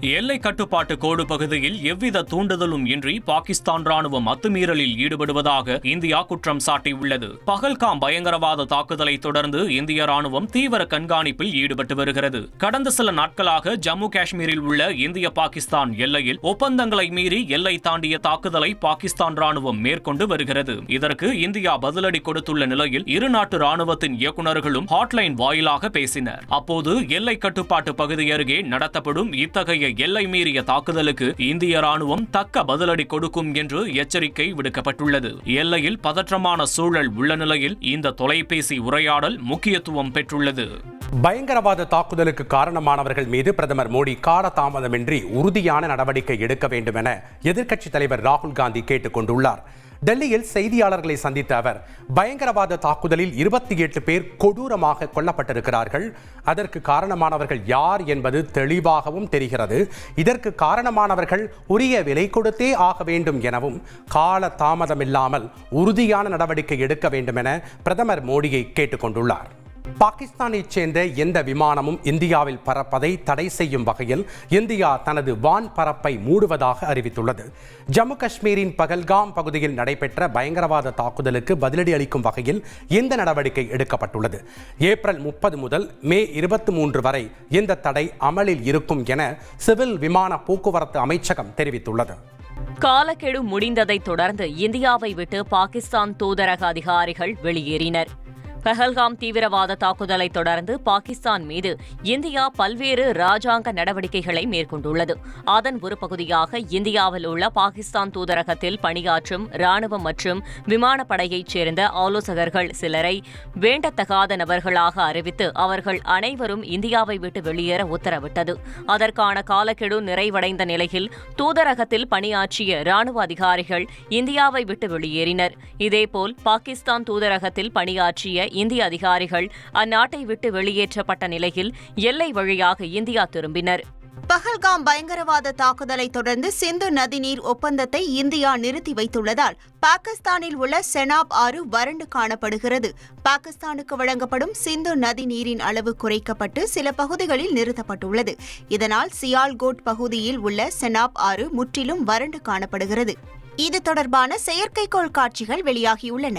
எல்லை கட்டுப்பாட்டு கோடு பகுதியில் எவ்வித தூண்டுதலும் இன்றி பாகிஸ்தான் ராணுவம் அத்துமீறலில் ஈடுபடுவதாக இந்தியா குற்றம் சாட்டியுள்ளது. பகல்காம் பயங்கரவாத தாக்குதலை தொடர்ந்து இந்திய ராணுவம் தீவிர கண்காணிப்பில் ஈடுபட்டு வருகிறது. கடந்த சில நாட்களாக ஜம்மு காஷ்மீரில் உள்ள இந்திய பாகிஸ்தான் எல்லையில் ஒப்பந்தங்களை மீறி எல்லை தாண்டிய தாக்குதலை பாகிஸ்தான் ராணுவம் மேற்கொண்டு வருகிறது. இதற்கு இந்தியா பதிலடி கொடுத்துள்ள நிலையில் இரு நாட்டு ராணுவத்தின் இயக்குநர்களும் ஹாட்லைன் வாயிலாக பேசினர். அப்போது எல்லை கட்டுப்பாட்டு பகுதி அருகே நடத்தப்படும் இத்தகைய எல்லை மீறிய தாக்குதலுக்கு இந்திய ராணுவம் தக்க பதிலடி கொடுக்கும் என்று எச்சரிக்கை விடுக்கப்பட்டுள்ளது. எல்லையில் பதற்றமான சூழல் உள்ள நிலையில் இந்த தொலைபேசி உரையாடல் முக்கியத்துவம் பெற்றுள்ளது. பயங்கரவாத தாக்குதலுக்கு காரணமானவர்கள் மீது பிரதமர் மோடி காலதாமதமின்றி உறுதியான நடவடிக்கை எடுக்க வேண்டும் என எதிர்க்கட்சித் தலைவர் ராகுல் காந்தி கேட்டுக் கொண்டுள்ளார். டெல்லியில் செய்தியாளர்களை சந்தித்த அவர் பயங்கரவாத தாக்குதலில் இருபத்தி எட்டு பேர் கொடூரமாக கொல்லப்பட்டிருக்கிறார்கள். அதற்கு காரணமானவர்கள் யார் என்பது தெளிவாகவும் தெரிகிறது. இதற்கு காரணமானவர்கள் உரிய விலை கொடுத்தே ஆக வேண்டும் எனவும் கால தாமதமில்லாமல் உறுதியான நடவடிக்கை எடுக்க வேண்டும் என பிரதமர் மோடியை கேட்டுக்கொண்டுள்ளார். பாகிஸ்தானைச் சேர்ந்த எந்த விமானமும் இந்தியாவில் பறப்பதை தடை செய்யும் வகையில் இந்தியா தனது வான் பரப்பை மூடுவதாக அறிவித்துள்ளது. ஜம்மு காஷ்மீரின் பகல்காம் பகுதியில் நடைபெற்ற பயங்கரவாத தாக்குதலுக்கு பதிலடி அளிக்கும் வகையில் இந்த நடவடிக்கை எடுக்கப்பட்டுள்ளது. ஏப்ரல் முப்பது முதல் மே இருபத்தி மூன்று வரை இந்த தடை அமலில் இருக்கும் என சிவில் விமான போக்குவரத்து அமைச்சகம் தெரிவித்துள்ளது. காலக்கெடு முடிந்ததைத் தொடர்ந்து இந்தியாவை விட்டு பாகிஸ்தான் தூதரக அதிகாரிகள் வெளியேறினர். பெஹல்காம் தீவிரவாத தாக்குதலை தொடர்ந்து பாகிஸ்தான் மீது இந்தியா பல்வேறு ராஜாங்க நடவடிக்கைகளை மேற்கொண்டுள்ளது. அதன் ஒரு பகுதியாக இந்தியாவில் உள்ள பாகிஸ்தான் தூதரகத்தில் பணியாற்றும் ராணுவம் மற்றும் விமானப்படையைச் சேர்ந்த ஆலோசகர்கள் சிலரை வேண்டத்தகாத நபர்களாக அறிவித்து அவர்கள் அனைவரும் இந்தியாவை விட்டு வெளியேற உத்தரவிட்டது. அதற்கான காலக்கெடு நிறைவடைந்த நிலையில் தூதரகத்தில் பணியாற்றிய ராணுவ அதிகாரிகள் இந்தியாவை விட்டு வெளியேறினர். இதேபோல் பாகிஸ்தான் தூதரகத்தில் பணியாற்றிய இந்திய அதிகாரிகள் அந்நாட்டை விட்டு வெளியேற்றப்பட்ட நிலையில் எல்லை வழியாக இந்தியா திரும்பினர். பஹல்காம் பயங்கரவாத தாக்குதலை தொடர்ந்து சிந்து நதிநீர் ஒப்பந்தத்தை இந்தியா நிறுத்தி வைத்துள்ளதால் பாகிஸ்தானில் உள்ள செனாப் ஆறு வறண்டு காணப்படுகிறது. பாகிஸ்தானுக்கு வழங்கப்படும் சிந்து நதி நீரின் அளவு குறைக்கப்பட்டு சில பகுதிகளில் நிறுத்தப்பட்டுள்ளது. இதனால் சியால்கோட் பகுதியில் உள்ள செனாப் ஆறு முற்றிலும் வறண்டு காணப்படுகிறது. இது தொடர்பான செயற்கைக்கோள் காட்சிகள் வெளியாகியுள்ளன.